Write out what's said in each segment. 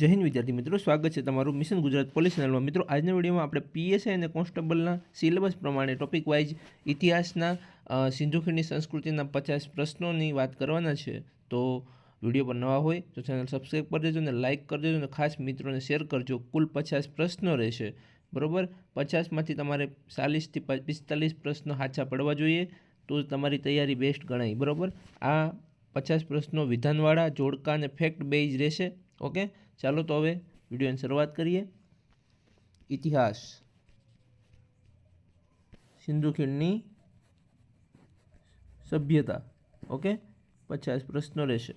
જય હિન્દ વિદ્યાર્થી મિત્રો, સ્વાગત છે તમારું મિશન ગુજરાત પોલીસ ચેનલમાં. મિત્રો, આજના વિડીયોમાં આપણે પીએસઆઈ અને કોન્સ્ટેબલના સિલેબસ પ્રમાણે ટોપિક વાઇઝ ઇતિહાસના સિંધુખીણની સિંધુ ખીણની સંસ્કૃતિના પચાસ પ્રશ્નોની વાત કરવાના છે. તો વીડિયો પર નવા હોય તો ચેનલ સબસ્ક્રાઈબ કરી દેજો અને લાઇક કરી દેજો અને ખાસ મિત્રોને શેર કરજો. કુલ પચાસ પ્રશ્નો રહેશે. બરાબર? પચાસમાંથી તમારે ચાલીસથી પિસ્તાલીસ પ્રશ્નો હાચા પડવા જોઈએ તો તમારી તૈયારી બેસ્ટ ગણાય. બરાબર? આ પચાસ પ્રશ્નો વિધાનવાળા, જોડકા અને ફેક્ટ બેઝ રહેશે. ઓકે? ચાલો તો હવે વિડીયોની શરૂઆત કરીએ. ઇતિહાસ. સિંધુ ખીણની સભ્યતા. ઓકે? પચાસ પ્રશ્નો રહેશે.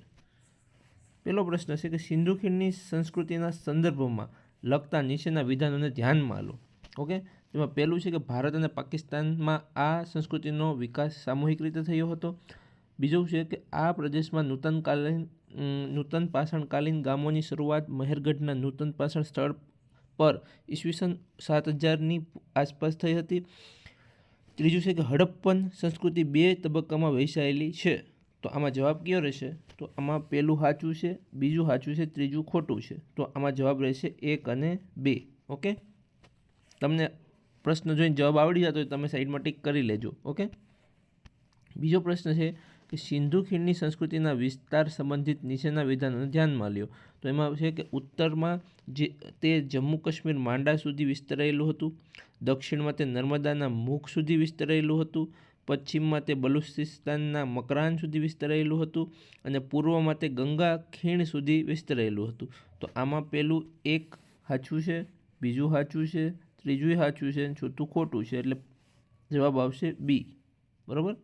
પહેલો પ્રશ્ન છે કે સિંધુ ખીણની સંસ્કૃતિના સંદર્ભમાં લગતા નીચેના વિધાનોને ધ્યાનમાં લો. ઓકે? તેમાં પહેલું છે કે ભારત અને પાકિસ્તાનમાં આ સંસ્કૃતિનો વિકાસ સામૂહિક રીતે થયો હતો. બીજું છે કે આ પ્રદેશમાં નૂતનકાલીન નૂતન પાષાણકાલીન ગામોની શરૂઆત મહેરગઢના નૂતન પાષાણ સ્થળ પર ઈસવીસન સાત હજારની આસપાસ થઈ હતી. ત્રીજું છે કે હડપ્પન સંસ્કૃતિ બે તબક્કામાં વહેંચાયેલી છે. તો આમાં જવાબ કયો રહેશે? તો આમાં પહેલું સાચું છે, બીજું સાચું છે, ત્રીજું ખોટું છે. તો આમાં જવાબ રહેશે એક અને બે. ઓકે? તમને પ્રશ્ન જોઈને જવાબ આવડી જતો હોય તમે સાઈડમાં ટીક કરી લેજો. ઓકે? બીજો પ્રશ્ન છે કે સિંધુ ખીણની સંસ્કૃતિના વિસ્તાર સંબંધિત નીચેના વિધાનોને ધ્યાનમાં લ્યો. તો એમાં છે કે ઉત્તરમાં જે તે જમ્મુ કાશ્મીર માંડા સુધી વિસ્તરાયેલું હતું, દક્ષિણમાં તે નર્મદાના મુખ સુધી વિસ્તરાયેલું હતું, પશ્ચિમમાં તે બલુચિસ્તાનના મકરાન સુધી વિસ્તરાયેલું હતું અને પૂર્વમાં તે ગંગા ખીણ સુધી વિસ્તરાયેલું હતું. તો આમાં પહેલું એક સાચું છે, બીજું સાચું છે ત્રીજું સાચું છે અને ચોથું ખોટું છે એટલે જવાબ આવશે બી. બરાબર?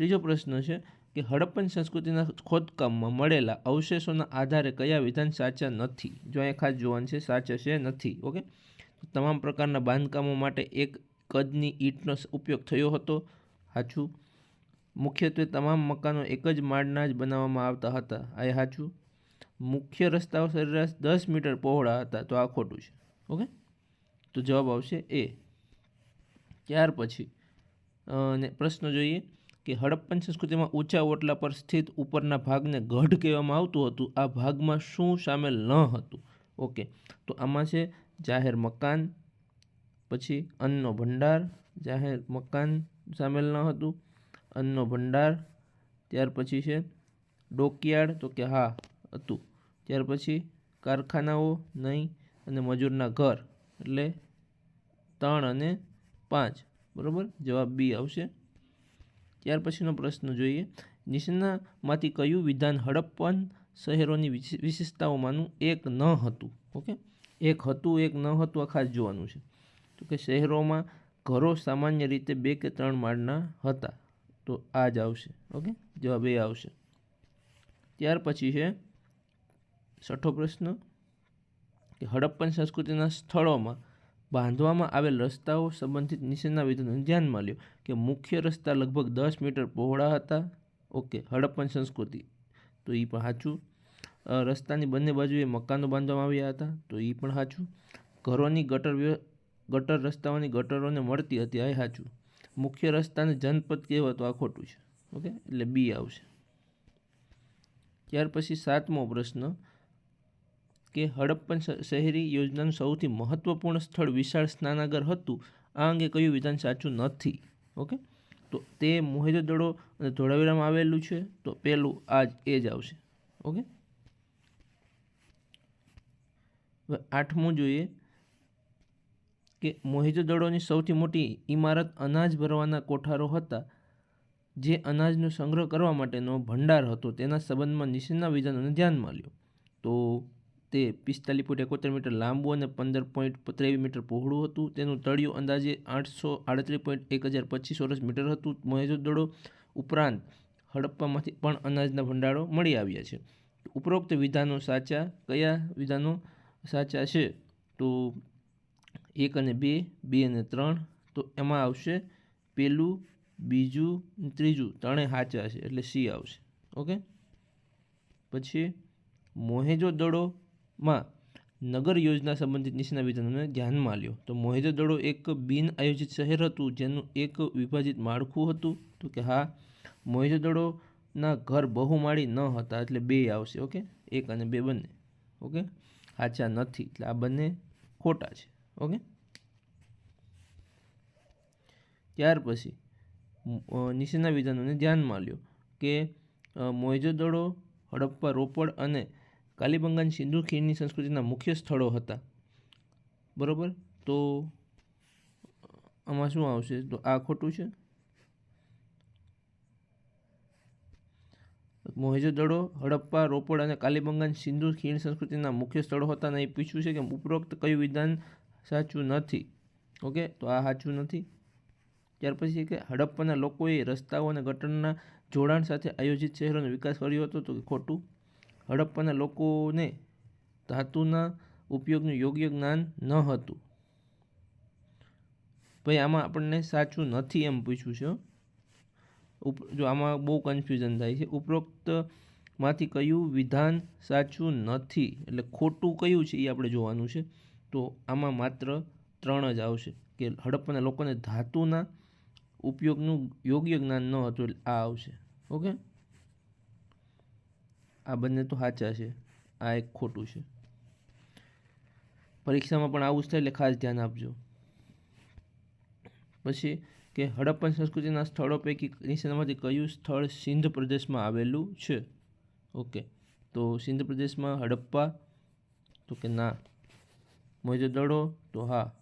ત્રીજો પ્રશ્ન છે કે હડપ્પન સંસ્કૃતિના ખોદકામમાં મળેલા અવશેષોના આધારે કયા વિધાન સાચા નથી? જો અહીંયા ખાસ જોવાનું છે, સાચા છે નથી, ઓકે? તમામ પ્રકારના બાંધકામો માટે એક કદની ઈંટનો ઉપયોગ થયો હતો. સાચું મુખ્યત્વે તમામ મકાનો એક જ માળના જ બનાવવામાં આવતા હતા. આ સાચું મુખ્ય રસ્તાઓ સરેરાશ દસ મીટર પહોળા હતા, તો આ ખોટું છે, ઓકે? તો જવાબ આવશે એ. ત્યાર પછી ને પ્રશ્ન જોઈએ. કે હડપ્પન સંસ્કૃતિમાં ઊંચા ઓટલા પર સ્થિત ઉપરના ભાગને ગઢ કહેવામાં આવતું હતું. આ ભાગમાં શું સામેલ ન હતું? ઓકે, તો આમાં છે જાહેર મકાન, પછી અન્નનો ભંડાર, જાહેર મકાન સામેલ ન હતું, અન્નનો ભંડાર, ત્યાર પછી છે ડોકયાર્ડ, તો કે હા, હતું. ત્યાર પછી કારખાનાઓ નહીં અને મજૂરના ઘર, એટલે ત્રણ અને પાંચ. બરાબર? જવાબ બી આવશે. ત્યાર પછીનો પ્રશ્ન જોઈએ. નીચેનામાંથી કયું વિધાન હડપ્પન શહેરોની વિશેષતાઓમાંનું એક ન હતું? ઓકે? એક હતું, એક ન હતું, આ ખાસ જોવાનું છે. તો કે શહેરોમાં ઘરો સામાન્ય રીતે બે કે ત્રણ માળના હતા. તો આ જ આવશે. ઓકે? જવાબ એ આવશે. ત્યાર પછી છે છઠ્ઠો પ્રશ્ન. કે હડપ્પન સંસ્કૃતિના સ્થળોમાં બાંધવામાં આવેલ રસ્તાઓ સંબંધિત નીચેના વિધાનોને ધ્યાનમાં લ્યો. કે મુખ્ય રસ્તા લગભગ દસ મીટર પહોળા હતા. ઓકે, હડપ્પન સંસ્કૃતિ. તો એ પણ સાચું. રસ્તાની બંને બાજુએ મકાનો બાંધવામાં આવ્યા હતા, તો એ પણ સાચું. ઘરોની ગટર ગટર રસ્તાઓની ગટરોને મળતી હતી, આ સાચું. મુખ્ય રસ્તાને જનપદ કહેવાતો આ ખોટું છે. ઓકે, એટલે બી આવશે. ત્યાર પછી સાતમો પ્રશ્ન કે હડપ્પન શહેરી યોજનાનું સૌથી મહત્વપૂર્ણ સ્થળ વિશાળ સ્નાનાગર હતું. આ અંગે કયું વિધાન સાચું નથી? ઓકે? તો તે મોહેજોદડો અને ધોળાવીરામાં આવેલું છે, તો પહેલું આ જ એ જ આવશે. ઓકે? હવે આઠમું જોઈએ કે મોહેજોદડોની સૌથી મોટી ઇમારત અનાજ ભરવાના કોઠારો હતા, જે અનાજનો સંગ્રહ કરવા માટેનો ભંડાર હતો. તેના સંબંધમાં નીચેના વિધાનોને ધ્યાનમાં લ્યો. તો તે પિસ્તાલીસ પોઈન્ટ એકોતેર મીટર લાંબુ અને પંદર પોઈન્ટ ત્રેવીસ મીટર પહોળું હતું. તેનું તળિયું અંદાજે આઠસો આડત્રીસ પોઈન્ટ એક હજાર પચીસ ચોરસ મીટર હતું. મહેજોદડો ઉપરાંત હડપ્પામાંથી પણ અનાજના ભંડારો મળી આવ્યા છે. ઉપરોક્ત વિધાનો સાચા, કયા વિધાનો સાચા છે? તો એક અને બે બે અને ત્રણ. તો એમાં આવશે પહેલું બીજું, ત્રીજું. ત્રણેય સાચા છે એટલે સી આવશે. ઓકે? પછી મોહેજો દડોમાં નગર યોજના સંબંધિત નીચેના વિધાનોને ધ્યાનમાં લ્યો. તો મોહેજોદડો એક બિન આયોજિત શહેર હતું, જેનું એક વિભાજિત માળખું હતું. તો કે હા મોહેજો દડોના ઘર બહુમાળી ન હતા, એટલે બે આવશે, ઓકે? એક અને બે બંને, ઓકે? સાચા નથી, એટલે આ બંને ખોટા છે, ઓકે? ત્યાર પછી મ- નીચેના વિધાનોને ધ્યાનમાં લ્યો કે મોહેંજો-દડો, હડપ્પા રોપડ અને કાલીબંગાન સિંધુ ખીણની સંસ્કૃતિના મુખ્ય સ્થળો હતા. બરાબર? તો આમાં શું આવશે? તો આ ખોટું છે? મોહેજોદડો હડપ્પા, રોપડ અને કાલીબંગાન સિંધુ ખીણ સંસ્કૃતિના મુખ્ય સ્થળો હતા અને એ પૂછ્યું છે કે ઉપરોક્ત કયું વિધાન સાચું નથી. ઓકે? તો આ સાચું નથી. ત્યાર પછી કે હડપ્પાના લોકોએ રસ્તાઓ અને ગટરના જોડાણ સાથે આયોજિત શહેરોનો વિકાસ કર્યો હતો. તો ખોટું? હડપ્પાના લોકોને ધાતુના ઉપયોગનું યોગ્ય જ્ઞાન ન હતું. ભાઈ, આમાં આપણને સાચું નથી એમ પૂછ્યું છે જો આમાં બહુ કન્ફ્યુઝન થાય છે. ઉપરોક્તમાંથી કયું વિધાન સાચું નથી? એટલે ખોટું કયું છે એ આપણે જોવાનું છે. તો આમાં માત્ર ત્રણ જ આવશે કે હડપ્પાના લોકોને ધાતુના ઉપયોગનું યોગ્ય જ્ઞાન ન હતું એટલે આ આવશે. ઓકે? આ બંને તો સાચા છે. આ એક ખોટું છે. પરીક્ષામાં પણ આવું જ થાય એટલે ખાસ ધ્યાન આપજો. પછી કે હડપ્પન સંસ્કૃતિના સ્થળો પૈકી નીચેનામાંથી કયું સ્થળ સિંધ પ્રદેશમાં આવેલું છે? ઓકે તો સિંધ પ્રદેશમાં હડપ્પા, તો કે ના. મોજો દડો તો હા.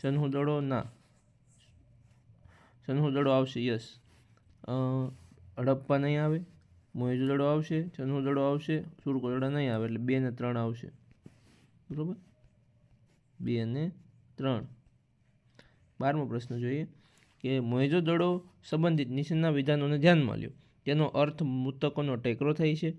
ચન્હુ-દડો, ના. ચન્હુ-દડો આવશે યસ હડપ્પા નહીં આવે? મોહેંજો-દડો આવશે, ચનો દડો આવશે સુરકોટડા નહીં આવે એટલે બે ને ત્રણ આવશે. બરોબર? બે અને ત્રણ. બારમો પ્રશ્ન જોઈએ કે મોહેજો દડો સંબંધિત નીચેના વિધાનોને ધ્યાનમાં લ્યો. તેનો અર્થ મૃતકોનો ટેકરો થાય છે.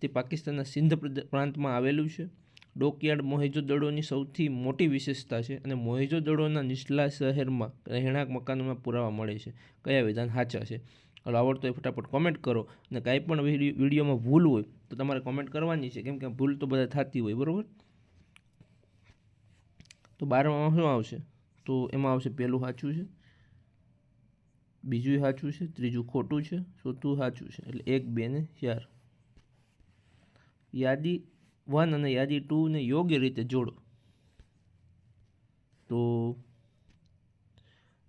તે પાકિસ્તાનના સિંધ પ્રાંતમાં આવેલું છે. ડોકયાર્ડ મોહેજો દડોની સૌથી મોટી વિશેષતા છે અને મોહેજો દડોના નીચલા શહેરમાં રહેણાંક મકાનોમાં પુરાવા મળે છે. કયા વિધાન સાચા છે? હવે આવડતો હોય ફટાફટ કોમેન્ટ કરો. અને કાંઈ પણ વિડીયોમાં ભૂલ હોય, તો તમારે કોમેન્ટ કરવાની છે. કેમ કે ભૂલ તો બધા થતી હોય, બરાબર? તો બારમાં શું આવશે? તો એમાં આવશે પહેલું સાચું છે, બીજું સાચું છે, ત્રીજું ખોટું છે, ચોથું સાચું છે. એટલે એક, બે ને ચાર. યાદી વન અને યાદી ટુ ને યોગ્ય રીતે જોડો. તો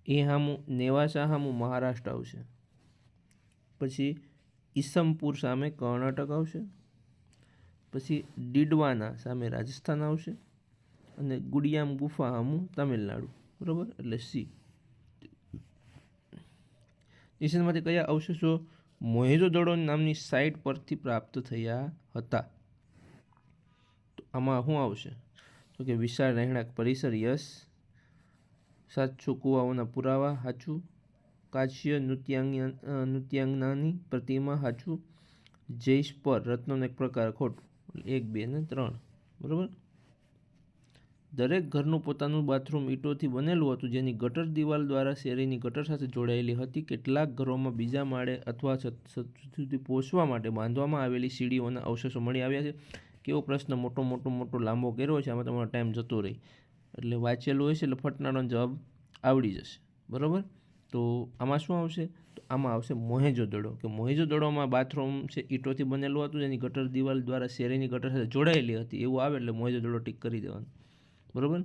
એ હામું, નેવાસા હામું મહારાષ્ટ્ર આવશે. પછી ઈસમપુર સામે કર્ણાટક આવશે. પછી ડીડવાના સામે રાજસ્થાન આવશે. અને ગુડિયામ, ગુફા, હામું, તમિલનાડુ. બરાબર? એટલે સી. નિશાનમાંથી કયા અવશેષો મોહેજો-દડો નામની સાઇટ પરથી પ્રાપ્ત થયા હતા? તો આમાં શું આવશે? તો કે વિશાળ રહેણાંક પરિસર યસ. સાચું કુવાઓના પુરાવા સાચું. કાશ્ય નૃત્યાંગ નૃત્યાંગનાની પ્રતિમા સાચું જૈશ પર રત્નોનો એક પ્રકાર ખોટું. એક, બે ને ત્રણ. બરાબર? દરેક ઘરનું પોતાનું બાથરૂમ ઈંટોથી બનેલું હતું, જેની ગટર દિવાલ દ્વારા શેરીની ગટર સાથે જોડાયેલી હતી. કેટલાક ઘરોમાં બીજા માળે અથવા સુધી પહોંચવા માટે બાંધવામાં આવેલી સીડીઓના અવશેષો મળી આવ્યા છે. કેવો પ્રશ્ન? મોટો મોટો મોટો, લાંબો કર્યો છે? આમાં તમારો ટાઈમ જતો રહી. એટલે વાંચેલું હોય છે, એટલે ફટનાનો જવાબ આવડી જશે. બરાબર? તો આમાં શું આવશે? તો આમાં આવશે મોહેજો-દડો કે મોહેજો-દડોમાં બાથરૂમ છે ઈંટોથી બનેલું હતું, જેની ગટર દિવાલ દ્વારા શેરીની ગટર સાથે જોડાયેલી હતી. એવું આવે એટલે મોહેજો-દડો ટીક કરી દેવાનું. બરાબર?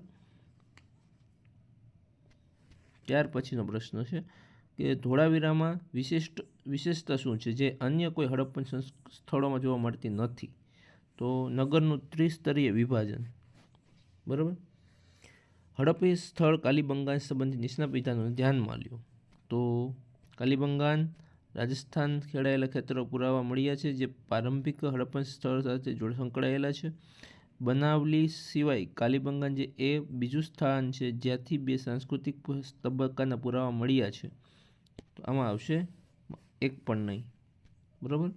ત્યાર પછીનો પ્રશ્ન છે કે ધોળાવીરામાં વિશિષ્ટ, વિશેષતા શું છે? જે અન્ય કોઈ હડપ્પન સ્થળોમાં જોવા મળતી નથી. તો નગરનું ત્રિસ્તરીય વિભાજન. બરાબર? હડપ્પી સ્થળ કાલીબંગાન સંબંધિત નિષ્ણાત વિધાનોને ધ્યાનમાં લ્યો. તો કાલીબંગાન રાજસ્થાન ખેડાયેલા ખેતરો પુરાવા મળ્યા છે, જે પ્રારંભિક હડપ્પન સ્થળ સાથે જોડ સંકળાયેલા છે. બનાવલી સિવાય કાલીબંગાન જે એ બીજું સ્થાન છે, જ્યાંથી બે સાંસ્કૃતિક તબક્કાના પુરાવા મળ્યા છે. તો આમાં આવશે, એક પણ નહીં. બરાબર?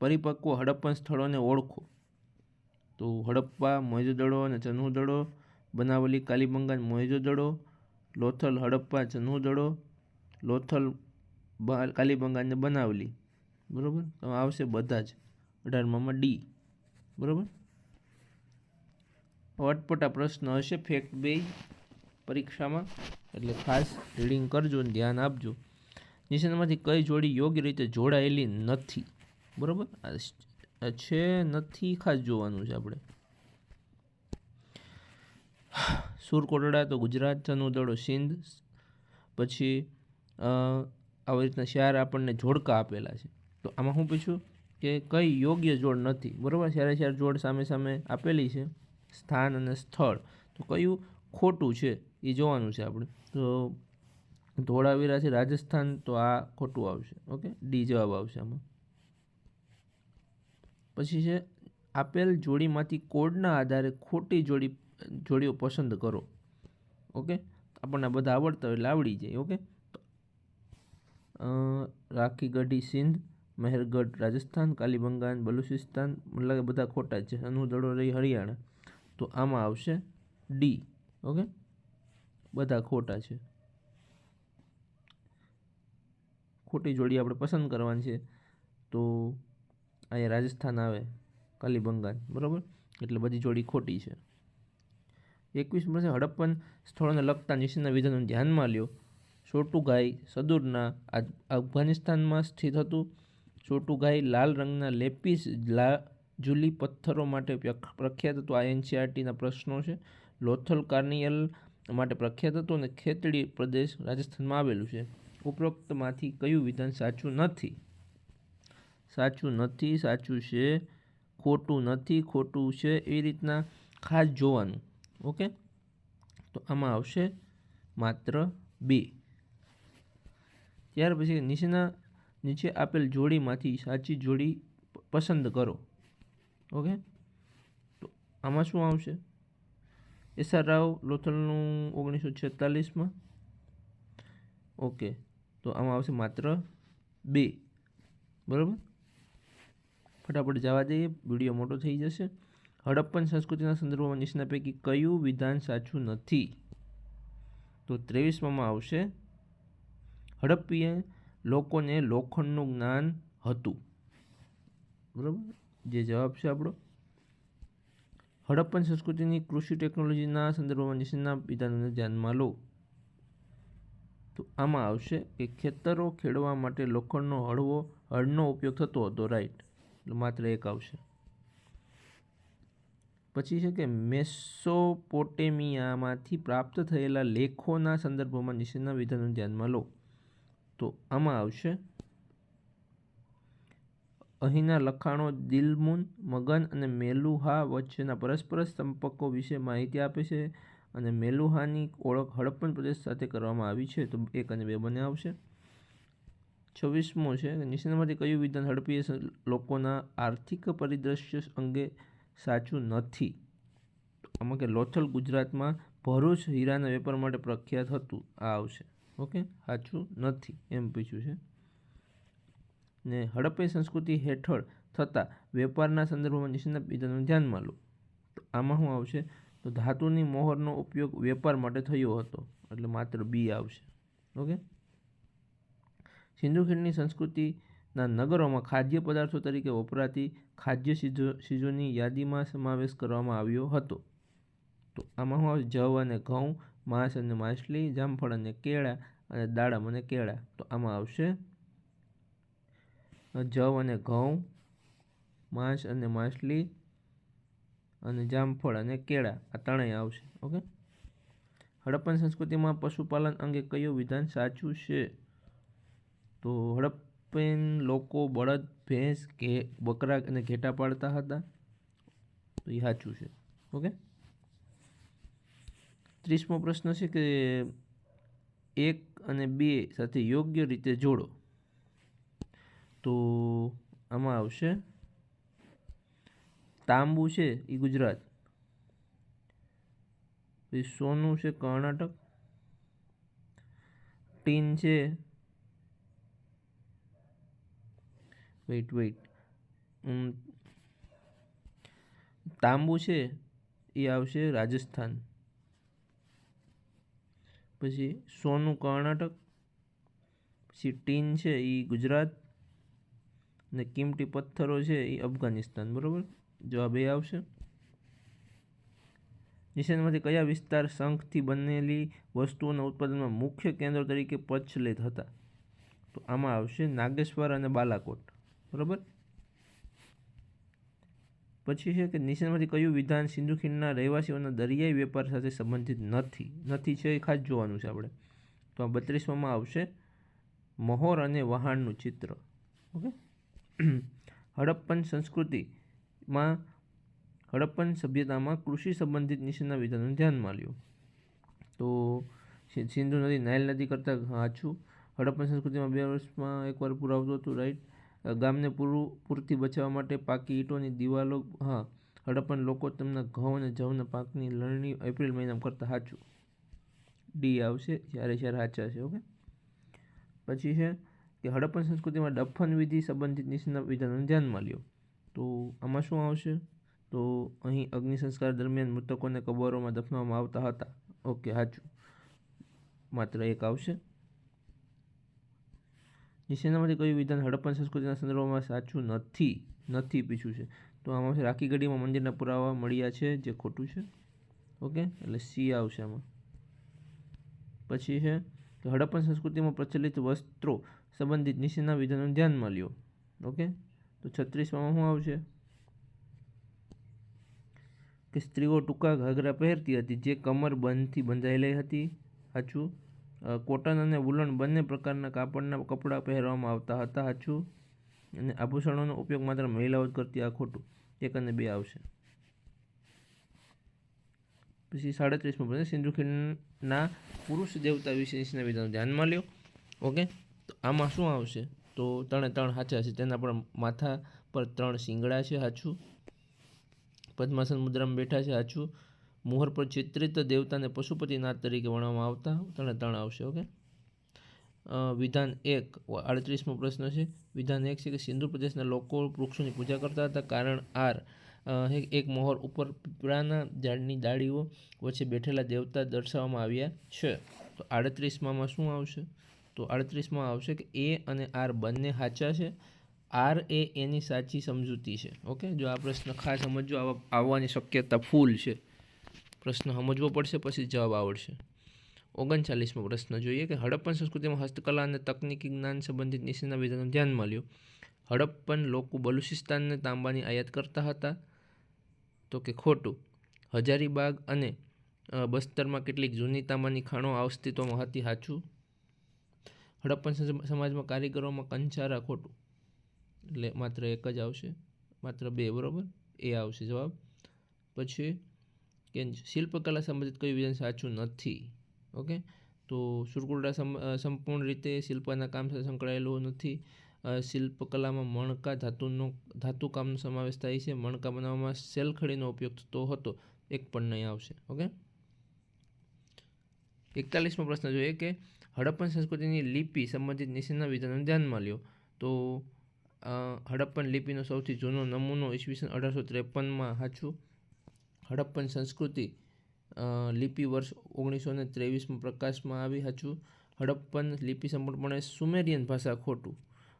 પરિપક્વ હડપ્પન સ્થળોને ઓળખો. તો હડપ્પા મોહેજોદડો અને ચન્હુ-દડો બનાવલી કાલીબંગાન મોહેજોદડો લોથલ, હડપ્પા ચન્હુદડો લોથલ કાલીબંગાને બનાવલી. બરાબર? તો આવશે બધા જ. અઢારમામાં ડી. બરાબર? અટપટા પ્રશ્ન હશે ફેક્ટ બે પરીક્ષામાં. એટલે ખાસ રીડિંગ કરજો અને ધ્યાન આપજો. નિશાનમાંથી કઈ જોડી યોગ્ય રીતે જોડાયેલી નથી. બરાબર? છે, નથી ખાસ જોવાનું છે આપણે. સુરકોટડા તો ગુજરાત ચનુદળો સિંધ. પછી આવી રીતના શહેર આપણને જોડકા આપેલા છે. તો આમાં હું પૂછું કે કઈ યોગ્ય જોડ નથી. બરાબર? શહેરે શહેર જોડ સામે સામે આપેલી છે, સ્થાન અને સ્થળ. તો કયું ખોટું છે એ જોવાનું છે આપણે. તો ધોળાવીરા છે રાજસ્થાન, તો આ ખોટું આવશે. ઓકે? ડી જવાબ આવશે આમાં. પછી છે, આપેલ જોડીમાંથી કોડના આધારે ખોટી જોડી, જોડીઓ પસંદ કરો. ઓકે? આપણને બધા આવડતા હોય એટલે આવડી જાય, ઓકે? રાખી ગઢી સિંધ, મહેરગઢ રાજસ્થાન, કાલીબંગાન, બલુચિસ્તાન મતલબ કે બધા ખોટા જ છે. અનુદળો રહી હરિયાણા. તો આમાં આવશે ડી ઓકે? બધા ખોટા છે. ખોટી જોડી આપણે પસંદ કરવાની છે. તો અહીંયા રાજસ્થાન આવે કાલીબંગાન બરાબર? એટલે બધી જોડી ખોટી છે. એકવીસ વર્ષે હડપ્પન સ્થળોને લગતા નીચેના વિધાનો ધ્યાનમાં લ્યો. સોટુગાઈ સદુરના અફઘાનિસ્તાનમાં સ્થિત હતું. સોટુગાઈ લાલ રંગના લેપિસ લા જુલી પથ્થરો માટે પ્રખ્યાત હતું. આ એનસીઆરટીના પ્રશ્નો છે. લોથલ કાર્નિયલ માટે પ્રખ્યાત હતું અને ખેતડી પ્રદેશ રાજસ્થાનમાં આવેલું છે. ઉપરોક્તમાંથી કયું વિધાન સાચું નથી? સાચું નથી, સાચું છે, ખોટું નથી, ખોટું છે, એ રીતના ખાસ જોવાનું. ઓકે? તો આમાં આવશે માત્ર બે. ત્યાર પછી નીચેના, નીચે આપેલ જોડીમાંથી સાચી જોડી પસંદ કરો. ઓકે? તો આમાં શું આવશે? એસઆર રાવ લોથલનું ઓગણીસો છેતાલીસમાં. ઓકે. તો આમાં આવશે માત્ર બે. બરાબર? ફટાફટ જવા દઈએ, વીડિયો મોટો થઈ જશે. હડપ્પન સંસ્કૃતિના સંદર્ભમાં નીચેના પૈકી કયું વિધાન સાચું નથી? તો ત્રેવીસમાં આવશે. હડપ્પીય લોકોને લોખંડનું જ્ઞાન હતું. બરાબર? જે જવાબ છે આપણો. હડપ્પન સંસ્કૃતિની કૃષિ ટેકનોલોજીના સંદર્ભમાં નીચેના વિધાનોને ધ્યાનમાં લો. તો આમાં આવશે કે ખેતરો ખેડવા માટે લોખંડનો હળવો, હળનો ઉપયોગ થતો હતો રાઈટ માત્ર એક આવશે. પછી છે કે મેસોપોટેમિયામાંથી પ્રાપ્ત થયેલા લેખોના સંદર્ભમાં નિષેધના વિધાનો ધ્યાનમાં લો. તો આમાં આવશે, અહીંના લખાણો દિલમુન, મગન અને મેલુહા વચ્ચેના પરસ્પર સંપર્કો વિશે માહિતી આપે છે અને મેલુહાની ઓળખ હડપ્પન પ્રદેશ સાથે કરવામાં આવી છે. તો એક અને બે બંને આવશે. છવ્વીસમો છે. નીચેનામાંથી કયું વિધાન હડપ્પીય લોકોના આર્થિક પરિદ્રશ્ય અંગે સાચું નથી? આમાં કે લોથલ ગુજરાતમાં ભરૂચ હીરાના વેપાર માટે પ્રખ્યાત હતું. આ આવશે. ઓકે? સાચું નથી એમ પૂછ્યું છે. ને હડપ્પી સંસ્કૃતિ હેઠળ થતા વેપારના સંદર્ભમાં નીચેના વિધાનો ધ્યાનમાં લો. તો આમાં શું આવશે? તો ધાતુની મોહરનો ઉપયોગ વેપાર માટે થયો હતો. એટલે માત્ર બી આવશે. ઓકે? સિંધુ ખીણની સંસ્કૃતિના નગરોમાં ખાદ્ય પદાર્થો તરીકે વપરાતી ખાદ્ય ચીજો ચીજોની યાદીમાં સમાવેશ કરવામાં આવ્યો હતો. તો આમાં હું જવ અને ઘઉં, માંસ અને માછલી, જામફળ અને કેળા અને દાડમ અને કેળા. તો આમાં આવશે. જવ અને ઘઉં, માંસ અને માછલી અને જામફળ અને કેળા. આ ત્રણેય આવશે. ઓકે? હડપ્પન સંસ્કૃતિમાં પશુપાલન અંગે કયું વિધાન સાચું છે? તો હડપ્પન લોકો બળદ, ભેંસ કે બકરા અને ઘેટા પાળતા હતા? તો એ સાચું છે. ઓકે? ત્રીસમો પ્રશ્ન છે કે એક અને બે સાથે યોગ્ય રીતે જોડો. તો આમાં આવશે. તાંબુ છે એ ગુજરાત. પછી સોનું છે કર્ણાટક. ટીન છે વેઇટ વેઇટ તાંબુ છે, એ આવશે રાજસ્થાન. પછી સોનું કર્ણાટક, પછી ટીન છે એ ગુજરાત, ને કિંમતી પથ્થરો છે એ અફઘાનિસ્તાન. બરાબર? જવાબ એ આવશે. નિશાનમાંથી કયા વિસ્તાર શંખથી બનેલી વસ્તુઓના ઉત્પાદનમાં મુખ્ય કેન્દ્રો તરીકે પ્રચલિત હતા? તો આમાં આવશે નાગેશ્વર અને બાલાકોટ. બરાબર? પછી છે કે નિશાનમાંથી કયું વિધાન સિંધુ ખીણના રહેવાસીઓના દરિયાઈ વેપાર સાથે સંબંધિત નથી? નથી છે એ ખાસ જોવાનું છે આપણે. તો આ બત્રીસમાં આવશે મહોર અને વહાણનું ચિત્ર. ઓકે? હડપ્પન સંસ્કૃતિમાં હડપ્પન સભ્યતામાં કૃષિ સંબંધિત નીચેના વિધાનો ધ્યાનમાં લ્યો. તો સિંધુ નદી નાઇલ નદી કરતાં આછું. હડપ્પન સંસ્કૃતિમાં બે વર્ષમાં એકવાર પૂરાવતું હતું રાઈટ ગામને પૂરું, પૂરતી બચાવવા માટે પાકી ઈંટોની દિવાલો, હા, હડપ્પન લોકો તેમના ઘઉં અને જવના પાકની લણણી એપ્રિલ મહિનામાં કરતા સાચું. ડી આવશે, જ્યારે જ્યારે સાચા છે ઓકે? પછી છે કે હડપ્પન સંસ્કૃતિમાં દફન વિધિ સંબંધિત નિષ્ણાત વિધાનોને ધ્યાનમાં લ્યો. તો આમાં શું આવશે? તો અહીં અગ્નિ સંસ્કાર દરમિયાન મૃતકોને કબરોમાં દફનાવવામાં આવતા હતા. ઓકે, સાચું. માત્ર એક આવશે. નીચેનામાંથી કયું વિધાન હડપ્પન સંસ્કૃતિના સંદર્ભમાં સાચું નથી? નથી પીછું છે. તો આમાં છે રાખી ગઢીમાં મંદિરના પુરાવા મળ્યા છે, જે ખોટું છે. ઓકે? એટલે સી આવશે આમાં. પછી છે કે હડપ્પન સંસ્કૃતિમાં પ્રચલિત વસ્ત્રો સંબંધિત નીચેના વિધાનો ધ્યાનમાં લ્યો. ઓકે? તો છત્રીસમાં શું આવશે? કે સ્ત્રીઓ ટૂંકા ઘાઘરા પહેરતી હતી, જે કમર બંધથી બંધાયેલી હતી. સાચું? કોટન અને વુલન બંને પ્રકારના કાપડના કપડાં પહેરવામાં આવતા હતા. હાચું અને આભૂષણોનો ઉપયોગ માત્ર મહિલાઓ જ કરતી આ ખોટું. એક અને બે આવશે. પછી સાડત્રીસમાં પ્રશ્ન. સિંધુ ખીણના પુરુષ દેવતા વિશે વિધાન ધ્યાનમાં લ્યો. ઓકે? તો આમાં શું આવશે? તો ત્રણે ત્રણ સાચા છે તેના પર માથા પર ત્રણ શિંગડા છે હાચું પદ્માસન મુદ્રામાં બેઠા છે સાચું મોહર પર ચિત્રિત દેવતાને પશુપતિનાથ તરીકે વર્ણવવામાં આવતા તણે ત્રણ આવશે ઓકે વિધાન એક આડત્રીસમો પ્રશ્ન છે. વિધાન એક છે કે સિંધુ પ્રદેશના લોકો વૃક્ષોની પૂજા કરતા હતા. કારણ આર એક- મોહર ઉપર પીપળાના ઝાડની ડાળીઓ વચ્ચે બેઠેલા દેવતા દર્શાવવામાં આવ્યા છે. તો આડત્રીસમાં શું આવશે? તો આડત્રીસમાં આવશે કે એ અને આર બંને સાચા છે. આર એ એની સાચી સમજૂતી છે ઓકે જો આ પ્રશ્ન ખાસ સમજો આવા આવવાની શક્યતા ફૂલ છે. પ્રશ્ન સમજવો પડશે, પછી જવાબ આવડશે. ઓગણચાલીસમો પ્રશ્ન જોઈએ કે હડપ્પન સંસ્કૃતિમાં હસ્તકલા અને તકનિકી જ્ઞાન સંબંધિત નિશેના વિધાનો ધ્યાનમાં લ્યો. હડપ્પન લોકો બલુચિસ્તાનને તાંબાની આયાત કરતા હતા. તો કે ખોટું. હજારીબાગ અને બસ્તરમાં કેટલીક જૂની તાંબાની ખાણો અસ્તિત્વમાં હતી સાચું હડપ્પન સમાજમાં કારીગરોમાં કંચારા ખોટું. એટલે માત્ર એક જ આવશે. માત્ર બે, બરાબર? એ આવશે જવાબ. પછી કે શિલ્પકલા સંબંધિત કોઈ વિધાન સાચું નથી, ઓકે? તો સુરકુરડા સંપૂર્ણ રીતે શિલ્પના કામ સાથે સંકળાયેલું નથી. શિલ્પકલામાં મણકા ધાતુનો, ધાતુ કામનો સમાવેશ થાય છે. મણકા બનાવવામાં સેલખડીનો ઉપયોગ થતો હતો. એક પણ નહીં આવશે, ઓકે? એકતાલીસમો પ્રશ્ન જોઈએ કે હડપ્પન સંસ્કૃતિની લિપિ સંબંધિત નીચેના વિધાનો ધ્યાનમાં લ્યો. તો હડપ્પન લિપિનો સૌથી જૂનો નમૂનો ઈસવીસન અઢારસો ત્રેપનમાં સાચું હડપ્પન સંસ્કૃતિ લિપિ વર્ષ ઓગણીસો ને ત્રેવીસમાં પ્રકાશમાં આવી સાચું હડપ્પન લિપિ સંપૂર્ણપણે સુમેરિયન ભાષા ખોટું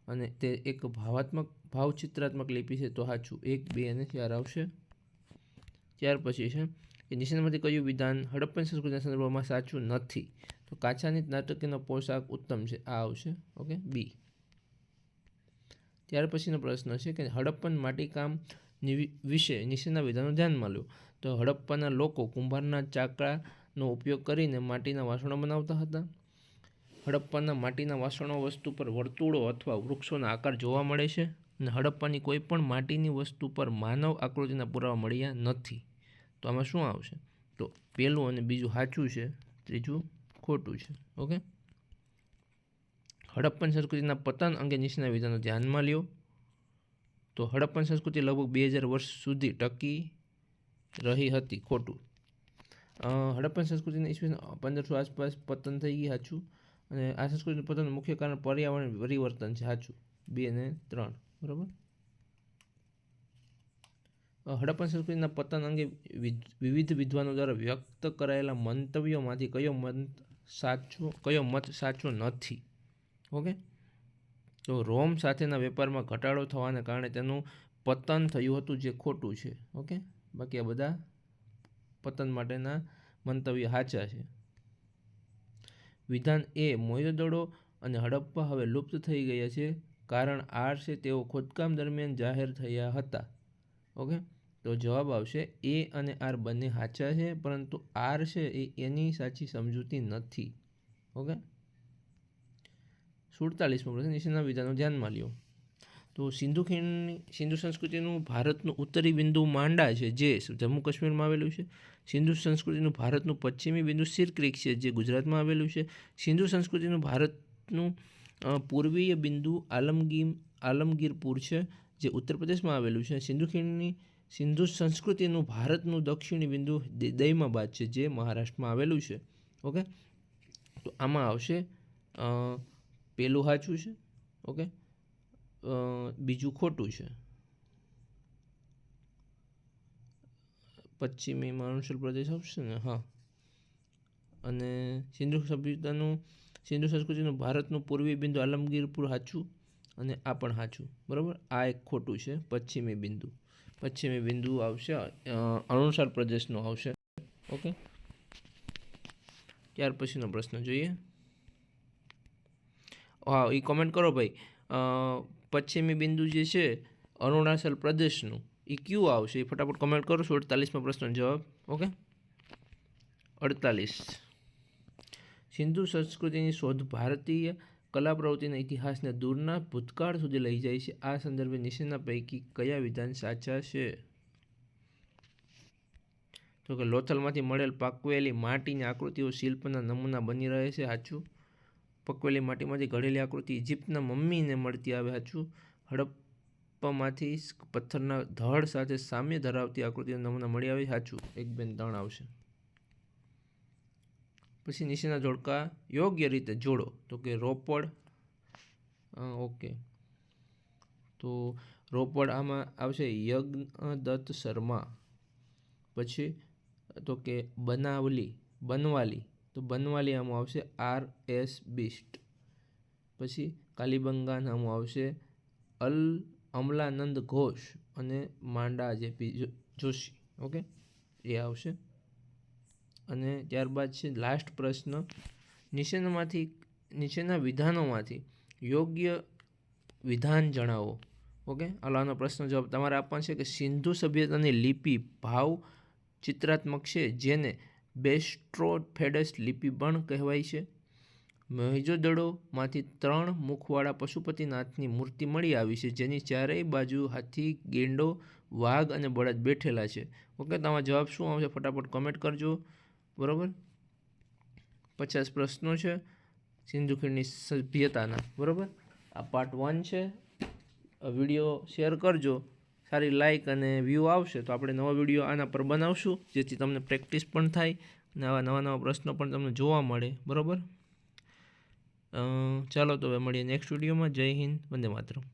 અને તે એક ભાવાત્મક, ભાવચિત્રાત્મક લિપિ છે. તો સાચું એક, બે અને ચાર આવશે. ત્યાર પછી છે કે નીચેનામાંથી કયું વિધાન હડપ્પન સંસ્કૃતિના સંદર્ભમાં સાચું નથી? તો કાચાની નાટકીનો પોશાક ઉત્તમ છે. આ આવશે. ઓકે? બી. ત્યાર પછીનો પ્રશ્ન છે કે હડપ્પન માટીકામ વિશે નીચેના વિધાનો ધ્યાનમાં લો તો હડપ્પાના લોકો કુંભારના ચાકડાનો ઉપયોગ કરીને માટીના વાસણો બનાવતા હતા. હડપ્પાના માટીના વાસણો વસ્તુ પર વર્તુળો અથવા વૃક્ષોના આકાર જોવા મળે છે અને હડપ્પાની કોઈ પણ માટીની વસ્તુ પર માનવ આકૃતિના પુરાવા મળ્યા નથી. તો આમાં શું આવશે? તો પહેલું અને બીજું સાચું છે, ત્રીજું ખોટું છે. ઓકે? હડપ્પન સંસ્કૃતિના પતન અંગે નીચેના વિધાનો ધ્યાનમાં લ્યો તો હડપ્પન સંસ્કૃતિ લગભગ બે હજાર વર્ષ સુધી ટકી રહી હતી ખોટું. હડપ્પન સંસ્કૃતિને ઈસવીસન પંદરસો આસપાસ પતન થઈ ગઈ સાચું અને આ સંસ્કૃતિનું પતનનું મુખ્ય કારણ પર્યાવરણ પરિવર્તન છે સાચું બે અને ત્રણ, બરાબર? હડપ્પન સંસ્કૃતિના પતન અંગે વિવિધ વિદ્વાનો દ્વારા વ્યક્ત કરાયેલા મંતવ્યોમાંથી કયો મત સાચો, કયો મત સાચો નથી. ઓકે? તો રોમ સાથેના વેપારમાં ઘટાડો થવાને કારણે તેનું પતન થયું હતું જે ખોટું છે. ઓકે? બાકી આ બધા પતન માટેના મંતવ્ય સાચા છે. વિધાન એ મોહેજોદડો અને હડપ્પા હવે લુપ્ત થઈ ગયા છે કારણ આર છે તેઓ ખોદકામ દરમિયાન જાહેર થયા હતા. ઓકે? તો જવાબ આવશે એ અને આર બંને સાચા છે પરંતુ આર છે એ એની સાચી સમજૂતી નથી. ઓકે? સુડતાલીસમો પ્રશ્ન નીચેના વિધાનો ધ્યાનમાં લ્યો. તો સિંધુ ખીણની સિંધુ સંસ્કૃતિનું ભારતનું ઉત્તરી બિંદુ માંડા છે, જે જમ્મુ કાશ્મીરમાં આવેલું છે. સિંધુ સંસ્કૃતિનું ભારતનું પશ્ચિમી બિંદુ સિરક્રિક છે, જે ગુજરાતમાં આવેલું છે. સિંધુ સંસ્કૃતિનું ભારતનું પૂર્વીય બિંદુ આલમગીર આલમગીરપુર છે, જે ઉત્તર પ્રદેશમાં આવેલું છે. સિંધુ ખીણની, સિંધુ સંસ્કૃતિનું ભારતનું દક્ષિણી બિંદુ દૈમાબાદ છે, જે મહારાષ્ટ્રમાં આવેલું છે. ઓકે? તો આમાં આવશે પેલું સાચું છે? ઓકે બીજું ખોટું છે. પશ્ચિમીમાં અરુણાચલ પ્રદેશ આવશે ને? હા. અને સિંધુ સભ્યતાનું, સિંધુ સંસ્કૃતિનું ભારતનું પૂર્વી બિંદુ આલમગીરપુર સાચું અને આ પણ સાચું. બરાબર? આ એક ખોટું છે, પશ્ચિમી બિંદુ. પશ્ચિમી બિંદુ આવશે અરુણાચલ પ્રદેશનું આવશે. ઓકે ત્યાર પછીનો પ્રશ્ન જોઈએ. હા એ કોમેન્ટ કરો ભાઈ. પશ્ચિમી બિંદુ જે છે, અરુણાચલ પ્રદેશનું એ કયું આવશે? એ ફટાફટ કોમેન્ટ કરો છો અડતાલીસમાં પ્રશ્નનો જવાબ ઓકે અડતાલીસ. સિંધુ સંસ્કૃતિની શોધ ભારતીય કલા પ્રવૃત્તિના ઇતિહાસને દૂરના ભૂતકાળ સુધી લઈ જાય છે. આ સંદર્ભે નીચેના પૈકી કયા વિધાન સાચા છે? તો કે લોથલમાંથી મળેલ પાકવેલી માટીની આકૃતિઓ શિલ્પના નમૂના બની રહે છે. સાચું? પકવેલી માટીમાંથી ઘડેલી આકૃતિ ઇજિપ્તના મમ્મીને મળતી આવે હાચું હડપ્પામાંથી પથ્થરના ધડ સાથે સામ્ય ધરાવતી આકૃતિનો નમૂના મળી આવે સાચું એક બેન ત્રણ આવશે. પછી નીચેના જોડકા યોગ્ય રીતે જોડો. તો કે રોપડ ઓકે. તો રોપડ આમાં આવશે યજ્ઞ દત્ત શર્મા. પછી તો કે બનાવલી, બનવાલી. તો બનવાલી આમાં આવશે આર એસ બિસ્ટ. પછી કાલીબંગા નામું આવશે અલ અમલાનંદ ઘોષ અને માંડા જેપી જોશી. ઓકે? એ આવશે. અને ત્યારબાદ છે લાસ્ટ પ્રશ્ન. નીચેનામાંથી નીચેના વિધાનોમાંથી યોગ્ય વિધાન જણાવો. ઓકે? અલાનો પ્રશ્ન જવાબ તમારે આપવાનો છે કે સિંધુ સભ્યતાની લિપિ ભાવ ચિત્રાત્મક છે જેને બેસ્ટ્રોફેડસ લિપિ પણ કહેવાય છે. મહેજોદડોમાંથી ત્રણ મુખવાળા પશુપતિનાથની મૂર્તિ મળી આવી છે, જેની ચારેય બાજુ હાથી, ગેંડો, વાઘ અને બળદ બેઠેલા છે. ઓકે તમારો જવાબ શું આવશે? ફટાફટ કોમેન્ટ કરજો. બરાબર? પચાસ પ્રશ્નો છે સિંધુ ખીણની સભ્યતાના. બરાબર? આ પાર્ટ વન છે. વીડિયો શેર કરજો. સારી લાઇક અને વ્યૂ આવશે તો આપણે નવો વીડિયો આના પર બનાવશું, જેથી તમને પ્રેક્ટિસ પણ થાય નવા નવા નવા પ્રશ્નો પણ તમને જોવા મળે. બરાબર? ચાલો તો હવે મળીએ નેક્સ્ટ વિડીયોમાં જય હિન્દ. વંદે માતરમ.